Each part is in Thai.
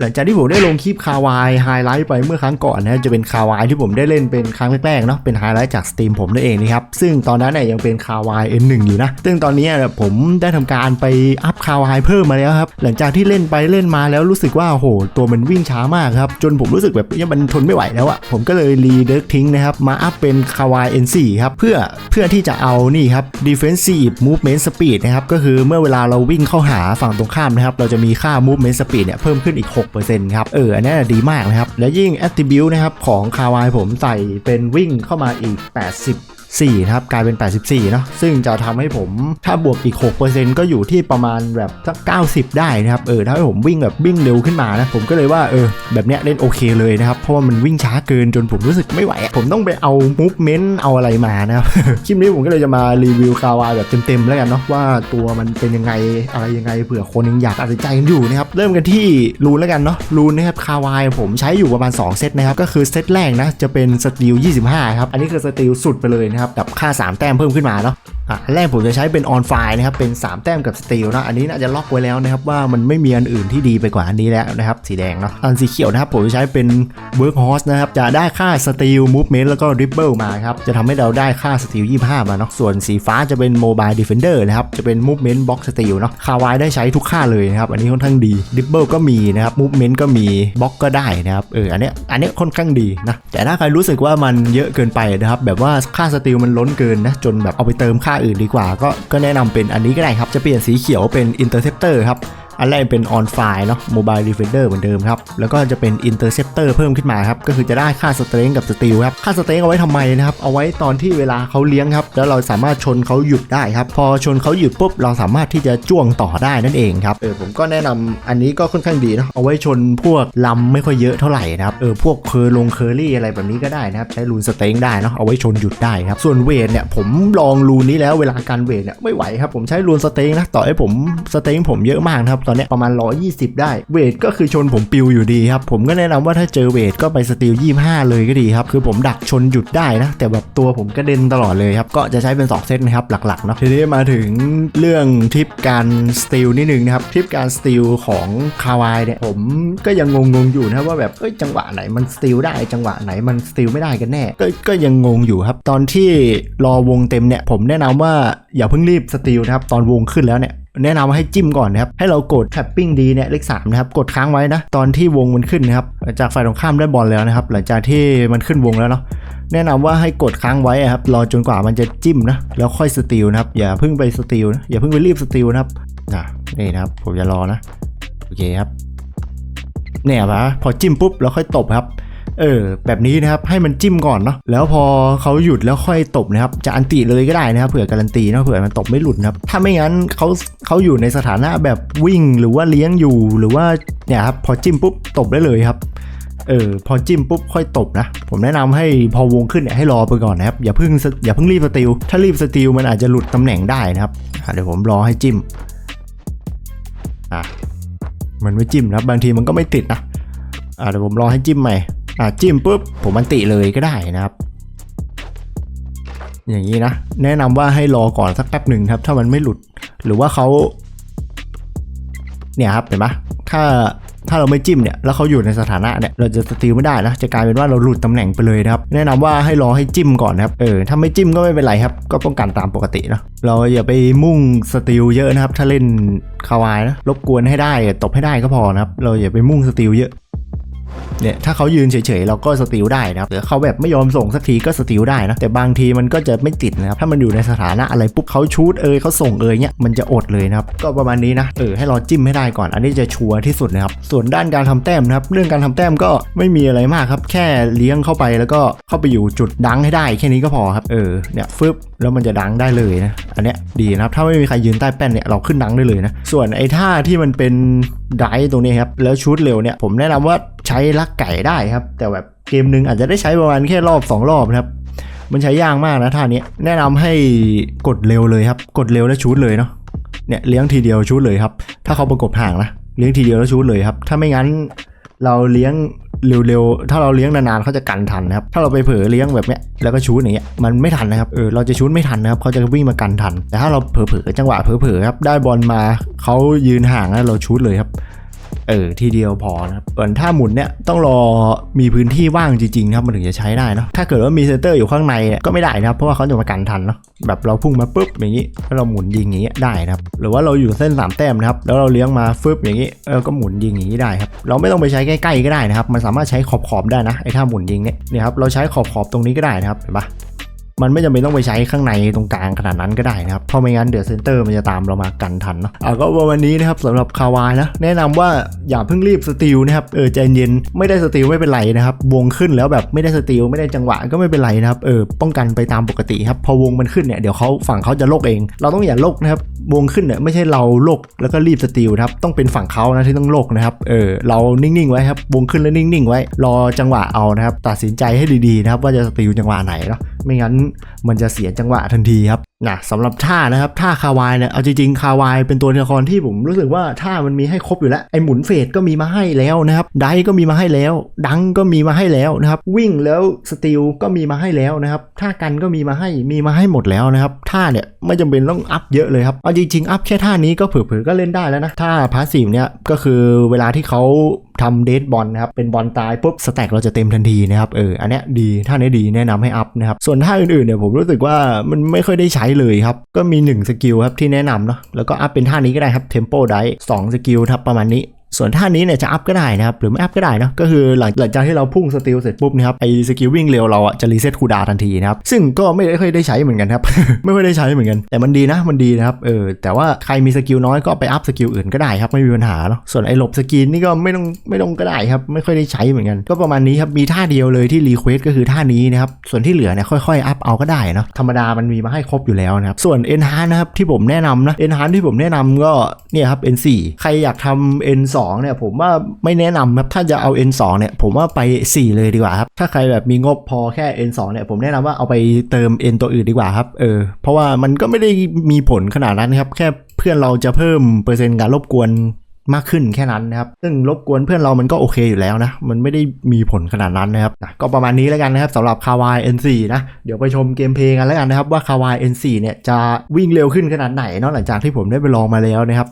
หลังจากที่ผมได้ลงคลิปคาวายไฮไลท์ไปเมื่อครั้งก่อนนะจะเป็นคาวายที่ผมได้เล่นเป็นครั้งแรกๆเนาะเป็นไฮไลท์จากสตรีมผมนั่นเองนะครับซึ่งตอนนั้นเนี่ยยังเป็นคาวาย N1 อยู่นะซึ่งตอนนี้ผมได้ทำการไปอัพคาวายเพิ่มมาแล้วครับหลังจากที่เล่นไปเล่นมาแล้วรู้สึกว่าโหตัวมันวิ่งช้ามากครับจนผมรู้สึกแบบเนี่ยมันทนไม่ไหวแล้วอะผมก็เลยรีเดิร์กทิ้งนะครับมาอัพเป็นคาวาย N4 ครับเพื่อเพื่อที่จะเอานี่ครับ defensive movement speed นะครับก็คือเมื่อเวลาเราวิ่งเข้าหาฝั่งตรงข้ามนะครับเราจะมีค่า movement speed เนี่ยเพิ่มขึ้นอีก6ครับ เออ อันนี้ดีมากนะครับ และยิ่ง attribute นะครับของคาวายผมใส่เป็นวิ่งเข้ามาอีก 80 4นะครับกลายเป็น 84เนาะซึ่งจะทำให้ผมถ้าบวกอีก 6%ก็อยู่ที่ประมาณแบบสัก90 ได้นะครับเออถ้าให้ผมวิ่งแบบวิ่งเร็วขึ้นมานะผมก็เลยว่าเออแบบเนี้ยเล่นโอเคเลยนะครับเพราะว่ามันวิ่งช้าเกินจนผมรู้สึกไม่ไหว ผมต้องไปเอา movement เอาอะไรมานะครับคลิปนี้ผมก็เลยจะมารีวิวคาวายแบบเต็มๆแล้วกันเนาะว่าตัวมันเป็นยังไงอะไรยังไงเผื่อคนยังอยากตัดสินใจกันอยู่นะครับเริ่มกันที่รูนแล้วกันเนาะรูนนะครับคาวายผมใช้อยู่ประมาณ 2 เซตนะครับก็คือเซตแรกนะจะเป็นสตีล25ครับอันนี้คือสตีลสุดไปเลยนะครับกับค่า 3 แต้มเพิ่มขึ้นมาเนาะอะแรกผมจะใช้เป็นออนไฟนะครับเป็น 3 แต้มกับสตีลนะอันนี้น่าจะล็อกไว้แล้วนะครับว่ามันไม่มีอันอื่นที่ดีไปกว่าอันนี้แล้วนะครับสีแดงเนาะอันสีเขียวนะครับผมจะใช้เป็น Work Horse นะครับจะได้ค่าสตีล Movement แล้วก็ Dribble มาครับจะทำให้เราได้ค่าสตีล25 มาเนาะส่วนสีฟ้าจะเป็น Mobile Defender นะครับจะเป็น Movement Box Steel เนาะคาวายได้ใช้ทุกค่าเลยนะครับอันนี้ค่อนข้างดี Dribble ก็มีนะครับ Movement ก็มี Box ก็ได้นะครับเอออันเนี้ยอันเนี้ยค่อนข้างดีนะแต่ถ้าใครรู้สึกว่ามันเยอะเกินไปนะครับแบบว่าค่าสตีลมันล้นเกินนะ จนแบบเอาไปเติมค่าอื่นดีกว่า ก็ก็แนะนำเป็นอันนี้ก็ได้ครับ จะเปลี่ยนสีเขียวเป็น Interceptor ครับ อันแรกเป็น on fire เนาะ mobile defender เหมือนเดิมครับ แล้วก็จะเป็น interceptor เพิ่มขึ้นมาครับ ก็คือจะได้ค่า strength กับ steel ครับ ค่า strength เอาไว้ทำไมนะครับ เอาไว้ตอนที่เวลาเขาเลี้ยงครับ แล้วเราสามารถชนเขาหยุดได้ครับ พอชนเขาหยุดปุ๊บ เราสามารถที่จะจ้วงต่อได้นั่นเองครับ เออผมก็แนะนำอันนี้ก็ค่อนข้างดีเนาะเอาไว้ชนพวกลำไม่ค่อยเยอะเท่าไหร่นะครับ เออพวกเคอร์ลงเคอรี่อะไรแบบนี้ก็ได้นะครับ ใช้รูนสเต็งได้เนาะ เอาไว้ชนหยุดได้ครับ ส่วนเวทเนี่ยผมลองรูนนี้แล้วเวลาการเวทเนี่ยไม่ไหวครับ ผมใช้รูนสเต็งนะ ต่อให้ผมสเต็งผมเยอะมากนะครับตอนนี้ประมาณ 120 ได้ เวทก็คือชนผมปิวอยู่ดีครับ ผมก็แนะนำว่าถ้าเจอเวทก็ไปสตีล25 เลยก็ดีครับ คือผมดักชนหยุดได้นะ แต่แบบตัวผมกระเด็นตลอดเลยครับ ก็จะใช้เป็น 2 เซตนะครับหลักๆเนาะ ทีนี้มาถึงเรื่องทริปการสตีลนิดนึงนะครับทริปการสตีลของคาวายเนี่ยผมก็ยังงงๆอยู่นะว่าแบบเอ้ยจังหวะไหนมันสตีลได้จังหวะไหนมันสตีลไม่ได้กันแน่ก็ก็ยังงงอยู่ครับ ตอนที่รอวงเต็มเนี่ยผมแนะนำว่าอย่าเพิ่งรีบสตีลนะครับตอนวงขึ้นแล้วเนี่ย แนะนำว่าให้จิ้มก่อนนะครับ ให้เรากดแทปปิ้งดีเนี่ยเลข3นะครับ กดค้างไว้นะ ตอนที่วงมันขึ้นนะครับ จากฝ่ายตรงข้ามได้บอลแล้วนะครับ หลังจากที่มันขึ้นวงแล้วเนาะ แนะนำว่าให้กดค้างไว้อะครับ รอจนกว่ามันจะจิ้มนะ แล้วค่อยสตีลนะครับ อย่าเพิ่งไปสตีลนะ อย่าเพิ่งไปรีบสตีลนะครับน,นี่นะครับ ผมจะรอนะ โอเคครับ เนี่ยปะพอจิ้มปุ๊บแล้วค่อยตบครับ เออแบบนี้นะครับให้มันจิ้มก่อนเนาะแล้วพอเขาหยุดแล้วค่อยตบนะครับจะอันติเลยก็ได้นะครับเผื่อการันตีเนาะเผื่อมันตบไม่หลุดนะครับถ้าไม่งั้นเขาเขาอยู่ในสถานะแบบวิ่งหรือว่าเลี้ยงอยู่หรือว่าเนี่ยครับพอจิ้มปุ๊บตบได้เลยครับเออพอจิ้มปุ๊บค่อยตบนะ ผมแนะนำให้พอวงขึ้นเนี่ยให้รอไปก่อนนะครับอย่าเพิ่งอย่าเพิ่งรีบสติลถ้ารีบสติลมันอาจจะหลุดตำแหน่งได้นะครับเดี๋ยวผมรอให้จิ้มอะมันไม่จิ้มนะครับบางทีมันก็ไม่ติดนะอะเดี๋ยวผมรอให้จิ้มใหม่ อะจิ้มปุ๊บผมมันติเลยก็ได้นะครับ อย่างนี้นะ แนะนำว่าให้รอก่อนสักแป๊บหนึ่งครับ ถ้ามันไม่หลุด หรือว่าเขาเนี่ยครับเห็นปะถ้าถ้าเราไม่จิ้มเนี่ยแล้วเขาอยู่ในสถานะเนี่ยเราจะสตีลไม่ได้นะจะกลายเป็นว่าเราหลุดตำแหน่งไปเลยนะครับ แนะนำว่าให้รอให้จิ้มก่อนนะครับเออถ้าไม่จิ้มก็ไม่เป็นไรครับ ก็ป้องกันตามปกตินะเราอย่าไปมุ่งสตีลเยอะนะครับ ถ้าเล่นคาวายนะรบกวนให้ได้ตบให้ได้ก็พอนะครับ เราอย่าไปมุ่งสตีลเยอะ เนี่ยถ้าเขายืนเฉยๆเราก็สติลได้นะครับหรือเขาแบบไม่ยอมส่งสักทีก็สติลได้นะแต่บางทีมันก็จะไม่ติดนะครับถ้ามันอยู่ในสถานะอะไรปุ๊บเขาชูดเอยเขาส่งเอยเนี่ยมันจะอดเลยนะครับก็ประมาณนี้นะเออให้เราจิ้มให้ได้ก่อน อันนี้จะชัวร์ที่สุดนะครับส่วนด้านการทำแต้มนะครับเรื่องการทำแต้มก็ไม่มีอะไรมากครับ แค่เลี้ยงเข้าไปแล้วก็เข้าไปอยู่จุดดังให้ได้แค่นี้ก็พอครับเออเนี่ยฟึบแล้วมันจะดังได้เลยนะอันเนี้ยดีนะครับถ้าไม่มีใครยืนใต้แป้นเนี่ยเราขึ้นดังได้เลยนะส่วนไอ้ท่าที่มันเป็นไดตรงนี้ครับแล้วชูดเร็วเนี่ยผมแนะนำว่า ช้ลักไก่ได้ครับ แต่แบบเกมหนึ่งอาจจะได้ใช้ประมาณแค่รอบ 2 รอบนะครับ มันใช้ยากมากนะท่านี้แนะนำให้กดเร็วเลยครับ กดเร็วแล้วชูดเลยเนาะเนี่ยเลี้ยงทีเดียวชูดเลยครับ ถ้าเขาประกบห่างนะเลี้ยงทีเดียวแล้วชูดเลยครับ ถ้าไม่งั้นเราเลี้ยงเร็วๆ ถ้าเราเลี้ยงนานๆเขาจะกันทันนะครับ ถ้าเราไปเผลอเลี้ยงแบบเนี้ยแล้วก็ชูดอย่างเงี้ยมันไม่ทันนะครับ เออเราจะชูดไม่ทันนะครับเขาจะวิ่งมากันทัน แต่ถ้าเราเผลอๆจังหวะเผลอๆครับได้บอลมาเขายืนห่างแล้วเราชูดเลยครับ เออทีเดียวพอนะครับส่วนถ้าหมุนเนี่ยต้องรอมีพื้นที่ว่างจริงๆนะครับมันถึงจะใช้ได้เนาะถ้าเกิดว่ามีเซนเตอร์อยู่ข้างในก็ไม่ได้นะครับเพราะว่าเขาจะมากันทันเนาะแบบเราพุ่งมาปุ๊บอย่างนี้แล้วเราหมุนยิงอย่างนี้ได้นะครับหรือว่าเราอยู่เส้นสามแต้มนะครับแล้วเราเลี้ยงมาฟึบอย่างนี้เออก็หมุนยิงอย่างนี้ได้ครับเราไม่ต้องไปใช้ใกล้ๆก็ได้นะครับมันสามารถใช้ขอบๆได้นะไอ้ท่าหมุนยิงเนี่ยเนี่ยครับเราใช้ขอบๆตรงนี้ก็ได้นะครับเห็นปะ มันไม่จำเป็นต้องไปใช้ข้างในตรงกลางขนาดนั้นก็ได้นะครับ เพราะไม่งั้นเดือดเซนเตอร์มันจะตามเรามากันทันเนาะอะก็ประมาณนี้นะครับสำหรับคาวายนะ แนะนำว่าอย่าเพิ่งรีบสติลนะครับ เออใจเย็น ไม่ได้สติลไม่เป็นไรนะครับ วงขึ้นแล้วแบบไม่ได้สติลไม่ได้จังหวะก็ไม่เป็นไรนะครับ เออป้องกันไปตามปกติครับ พอวงมันขึ้นเนี่ยเดี๋ยวเขาฝั่งเขาจะโลกเอง เราต้องอย่าโลกนะครับ วงขึ้นเนี่ยไม่ใช่เราโลกแล้วก็รีบสติลนะครับ ต้องเป็นฝั่งเขานะที่ต้องโลกนะครับ เออเรานิ่งๆไว้ครับ วงขึ้นแล้วนิ่งๆ ไว้ รอจังหวะเอานะครับ ตัดสินใจให้ดีๆนะครับว่าจะสติลจังหวะไหนเนาะ ไม่งั้นมันจะเสียจังหวะทันทีครับ นะสำหรับท่านะครับท่าคาวายเนี่ยเอาจริงๆคาวายเป็นตัวละครที่ผมรู้สึกว่าท่ามันมีให้ครบอยู่แล้วไอหมุนเฟดก็มีมาให้แล้วนะครับไดก็มีมาให้แล้ว ดังก็มีมาให้แล้วนะครับวิ่งแล้วสติลก็มีมาให้แล้วนะครับท่ากันก็มีมาให้มีมาให้หมดแล้วนะครับท่าเนี่ยไม่จำเป็นต้องอัพเยอะเลยครับเอาจริงๆอัพแค่ท่านี้ก็เผื่อๆก็เล่นได้แล้วนะท่าพาสซีฟเนี่ยก็คือเวลาที่เขาทำเดทบอลนะครับ เป็นบอลตายปุ๊บสแต็กเราจะเต็มทันทีนะครับเอออันเนี้ยดีท่านี้ดีแนะนำให้อัพนะครับส่วนท่าอื่นๆเนี่ยผมรู้สึกว่ามันไม่ค่อยได้ใช้เลยครับ ก็มี 1 สกิลครับที่แนะนำเนาะแล้วก็อัพเป็นท่านี้ก็ได้ครับ Tempo Dive 2สกิลครับประมาณนี้ ส่วนท่านี้เนี่ยจะอัพก็ได้นะครับหรือไม่อัพก็ได้นะก็คือหลังหลังจากที่เราพุ่งสติลเสร็จปุ๊บนะครับไอสกิลวิ่งเร็วเราอะจะรีเซ็ตคูดาทันทีนะครับซึ่งก็ไม่ได้ค่อยได้ใช้เหมือนกันครับไม่ค่อยได้ใช้เหมือนกัน แต่มันดีนะมันดีนะครับเออแต่ว่าใครมีสกิลน้อยก็ไปอัพสกิลอื่นก็ได้ครับไม่มีปัญหาเนาะส่วนไอหลบสกินนี่ก็ไม่ต้องไม่ต้องก็ได้ครับไม่ค่อยได้ใช้เหมือนกัน ก็ประมาณนี้ครับมีท่าเดียวเลยที่รีเควสก็คือท่านี้นะครับส่วนที่เหลือเนี่ยค่อยๆอัพเอาก็ได้เนาะธรรมดามันมีมาให้ครบอยู่แล้วนะครับส่วน e n h a n นะครับที่ผมแนะนำนะ e n h a n ที่ผมแนะนำก็เนี่ยครับ N4 ใครอยากทำ N2 เนี่ยผมว่าไม่แนะนำครับถ้าจะเอา N2 เนี่ยผมว่าไป 4 เลยดีกว่าครับ ถ้าใครแบบมีงบพอแค่ N2 เนี่ยผมแนะนำว่าเอาไปเติม N ตัวอื่นดีกว่าครับเออเพราะว่ามันก็ไม่ได้มีผลขนาดนั้นครับ แค่เพื่อนเราจะเพิ่มเปอร์เซ็นต์การรบกวนมากขึ้นแค่นั้นนะครับ ซึ่งรบกวนเพื่อนเรามันก็โอเคอยู่แล้วนะ มันไม่ได้มีผลขนาดนั้นนะครับ ก็ประมาณนี้แล้วกันนะครับสำหรับคาวาย N4 นะ เดี๋ยวไปชมเกมเพลย์กันแล้วกันนะครับ ว่าคาวาย N4 เนี่ยจะวิ่งเร็วขึ้นขนาดไหนเนาะหลังจากที่ผมได้ไปลองมาแล้วนะครับ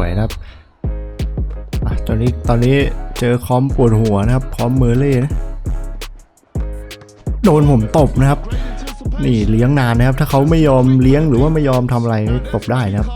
วยนะครับอตอนนี้ตอนนี้เจอคอมปวดหัวนะครับคอมเมอร์เล่นะโดนผมตบนะครับ นี่เลี้ยงนานนะครับ ถ้าเขาไม่ยอมเลี้ยงหรือว่าไม่ยอมทำอะไรตบได้นะครับ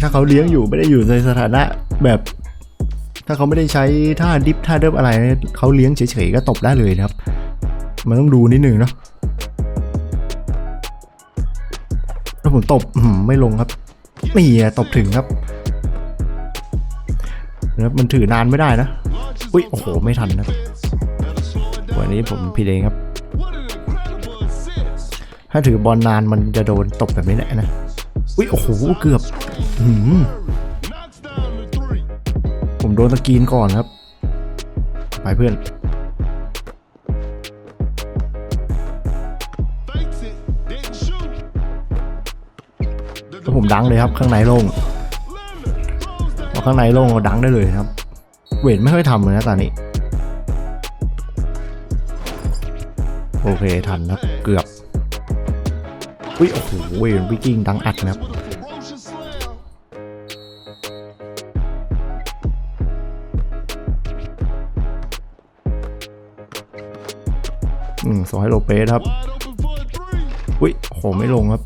ถ้าเขาเลี้ยงอยู่ไม่ได้อยู่ในสถานะแบบ ถ้าเขาไม่ได้ใช้ท่าดิฟท่าเดิฟอะไรเขาเลี้ยงเฉยๆก็ตบได้เลยนะครับ มันต้องดูนิดนึงเนาะถ้าผมตบไม่ลงครับ นี่อะตบถึงครับนะครับมันถือนานไม่ได้นะ Launches Ui, on ồ, top mấy of thằng the đó. defense. Better slow it down. วันนี้ผมผิดเองครับ ถ้าถือบอลนานมันจะโดนตบแบบนี้แหละนะ อุ้ยโอ้โห เกือบหืมผมโดนตะกีนก่อนครับ ไปเพื่อน ดังเลยครับ ข้างในโล่งพอข้างในโล่งเราดังได้เลยครับ เวทไม่ค่อยทำเลยนะตอนนี้ โอเคทันครับเกือบอุ้ยโอ้โหเวนวิกิ้งดังอัดนะครับอืมส่งให้โลเปสครับอุ้ยโอ้โหไม่ลงครับ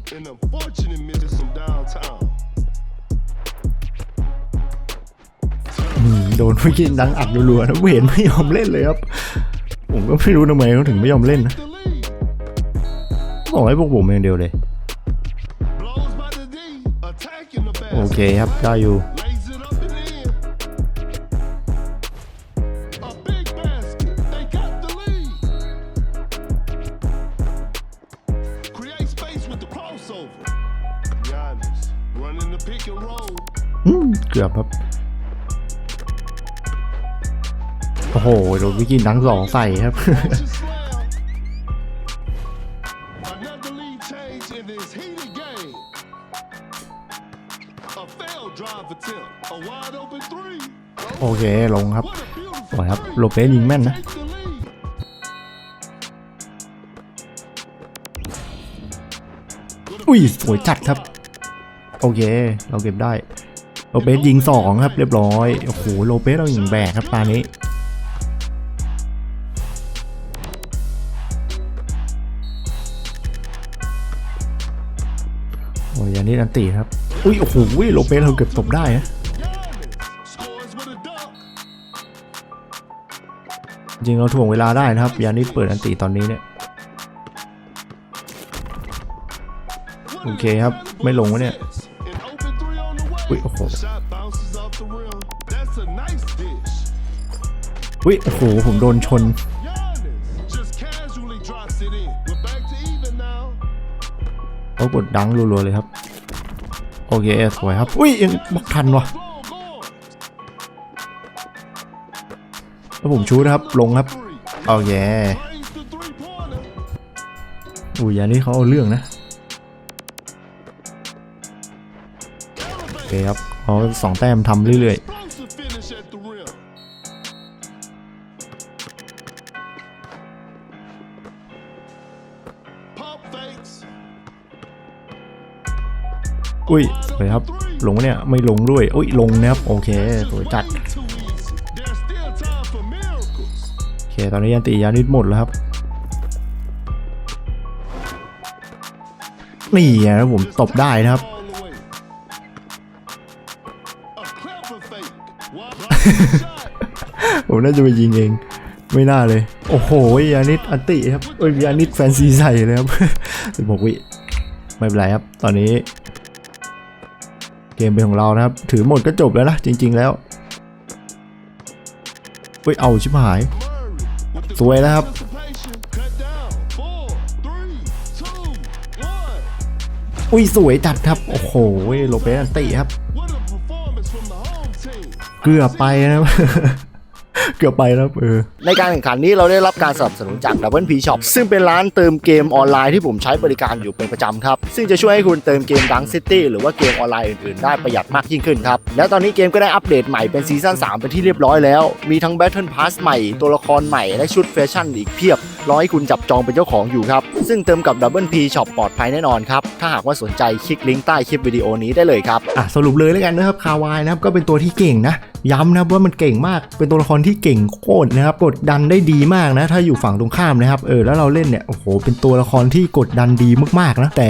โดนวิกิ้งดังอัดรัวๆนะเวนไม่ยอมเล่นเลยครับ ผมก็ไม่รู้ทำไมเขาถึงไม่ยอมเล่นนะ The lead. บอกให้พวกผมอย่างเดียวเลย Blows by the D. Attacking the โอ basket. เคครับได้อยู่ Lays it up and in. A big basket. They got the lead. Create space with the crossover. Giannis running the pick and roll. อืมเกือบครับ โอ้โหโดนวิกินดังสองใส่ครับ โอเค ลงครับ What a beautiful สวยครับโลเปสยิงแม่นนะอุ้ย สวยจัดครับ โอเค เราเก็บได้ โลเปสยิงสองครับ เรียบร้อย โอ้โห โลเปสเรายิงแบกครับตานี้ อ้ยอันนี้อันตีครับ อุ้ยโอ้โหโลเปสเราเก็บตบได้นะ Giannis scores with a dunk. จริงเราถ่วงเวลาได้นะครับ ยานิดเปิดอันตีตอนนี้เนี่ยโอเคครับ ไม่ลงวะเนี่ย An open three on the way. อุ้ยโอ้โห Shot bounces off the rim. That's a nice dish. อุ้ยโอ้โหผมโดนชน Giannis just casually drops it in. We're back to even now. เขากดดังรัวๆเลยครับ โอเคสวยครับ อุ้ยยังบล็อกทันวะแล้วผมชูนะครับ ลงครับ โอเคอุ้ยอันนี้เขาเอาเรื่องนะ โอเคครับเขาสองแต้มทำเรื่อยๆ อุ้ยสวยครับ ลงเนี่ย ไม่ลงด้วย อุ้ย ลงนะครับ โอเค สวยจัด โอเค ตอนนี้ยันติยานิดหมดแล้วครับนี่นะผมตบได้นะครับ ผมน่าจะไปยิงเอง ไม่น่าเลย โอ้โหยานิดอันติครับเอ้ยยานิดแฟนซีใส่เลยครับสิบหกวิไม่เป็นไรครับ ตอนนี้ เกมเป็นของเรานะครับ ถือหมดก็จบแล้วนะจริง ๆ แล้วเฮ้ยเอาชิบหาย สวยแล้วครับอุ้ยสวยจัดครับ โอ้โหโลเปสอันติครับ เกือบไปนะครับ เกือบไปแล้วเออ ในการแข่งขันนี้เราได้รับการสนับสนุนจาก Double P Shop ซึ่งเป็นร้านเติมเกมออนไลน์ที่ผมใช้บริการอยู่เป็นประจำครับ ซึ่งจะช่วยให้คุณเติมเกมดังซิตี้หรือว่าเกมออนไลน์อื่นๆ ได้ประหยัดมากยิ่งขึ้นครับ และตอนนี้เกมก็ได้อัปเดตใหม่เป็นซีซั่น3เป็นที่เรียบร้อยแล้ว มีทั้ง Battle Pass ใหม่ตัวละครใหม่และชุดแฟชั่นอีกเพียบ รอให้คุณจับจองเป็นเจ้าของอยู่ครับ ซึ่งเติมกับ Double P Shop ปลอดภัยแน่นอนครับ ถ้าหากว่าสนใจคลิกลิงก์ใต้คลิปวิดีโอนี้ได้เลยครับอะสรุปเลยแล้วกันนะครับคาวายนะครับก็เป็นตัวที่เก่งนะย้ำนะครับว่ามันเก่งมาก เป็นตัวละครที่เก่งโคตรนะครับ กดดันได้ดีมากนะ ถ้าอยู่ฝั่งตรงข้ามนะครับ เออ แล้วเราเล่นเนี่ย โอ้โห เป็นตัวละครที่กดดันดีมากๆนะ แต่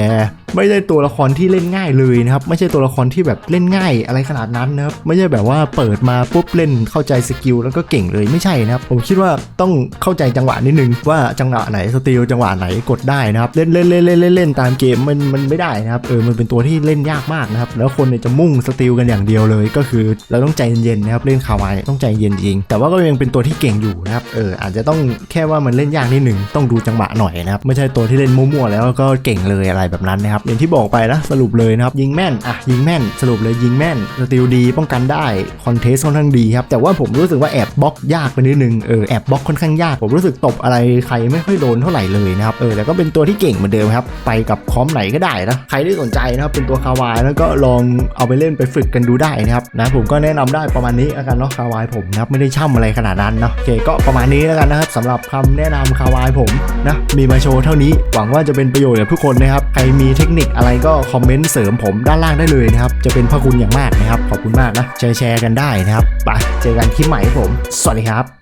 ไม่ใช่ตัวละครที่เล่นง่ายเลยนะครับ ไม่ใช่ตัวละครที่แบบเล่นง่ายอะไรขนาดนั้นนะครับ ไม่ใช่แบบว่าเปิดมาปุ๊บเล่นเข้าใจสกิลแล้วก็เก่งเลยไม่ใช่นะครับ ผมคิดว่าต้องเข้าใจจังหวะนิดนึงว่าจังหวะไหนสติลจังหวะไหนกดได้นะครับ เล่นเล่นเล่นเล่นเล่นเล่นตามเกมมันมันไม่ได้นะครับ เออ มันเป็นตัวที่เล่นยากมากนะครับ แล้วคนเนี่ยจะมุ่งสติลกันอย่างเดียวเลย ก็คือเราต้องใจเย็นๆนะครับ เล่นคาวายเนี่ยต้องใจเย็นจริง แต่ว่าก็ยังเป็นตัวที่เก่งอยู่นะครับ เออ อาจจะต้องแค่ว่ามันเล่นยากนิดหนึ่งต้องดูจังหวะหน่อยนะครับ ไม่ใช่ตัวที่เล่นมั่วๆแล้วก็เก่งเลยอะไรแบบนั้นนะครับอย่างที่บอกไปนะสรุปเลยนะครับยิงแม่นอะยิงแม่นสรุปเลยยิงแม่นสติลดีป้องกันได้คอนเทสค่อนข้างดีครับแต่ว่าผมรู้สึกว่าแอบบล็อกยากไปนิดนึงเออแอบบล็อกค่อนข้างยาก ผมรู้สึกตบอะไรใครไม่ค่อยโดนเท่าไหร่เลยนะครับเออแต่ก็เป็นตัวที่เก่งเหมือนเดิมครับไปกับคอมไหนก็ได้นะใครที่สนใจนะครับเป็นตัวคาวายแล้วก็ลองเอาไปเล่นไปฝึกกันดูได้นะครับนะผมก็แนะนำได้ประมาณนี้แล้วกันเนาะคาวายผมนะครับไม่ได้ช่ำอะไรขนาดนั้นเนาะโอเคก็ประมาณนี้แล้วกันนะครับสำหรับคำแนะนำคาวายผมนะมีมาโชว์เท่านี้หวังว่าจะเป็นประโยชน์กับทุกคนนะครับใครมีเทคนิคอะไรก็คอมเมนต์เสริมผมด้านล่างได้เลยนะครับ จะเป็นพระคุณอย่างมากนะครับ ขอบคุณมากนะแชร์แชร์กันได้นะครับไปเจอกันคลิปใหม่ผม สวัสดีครับ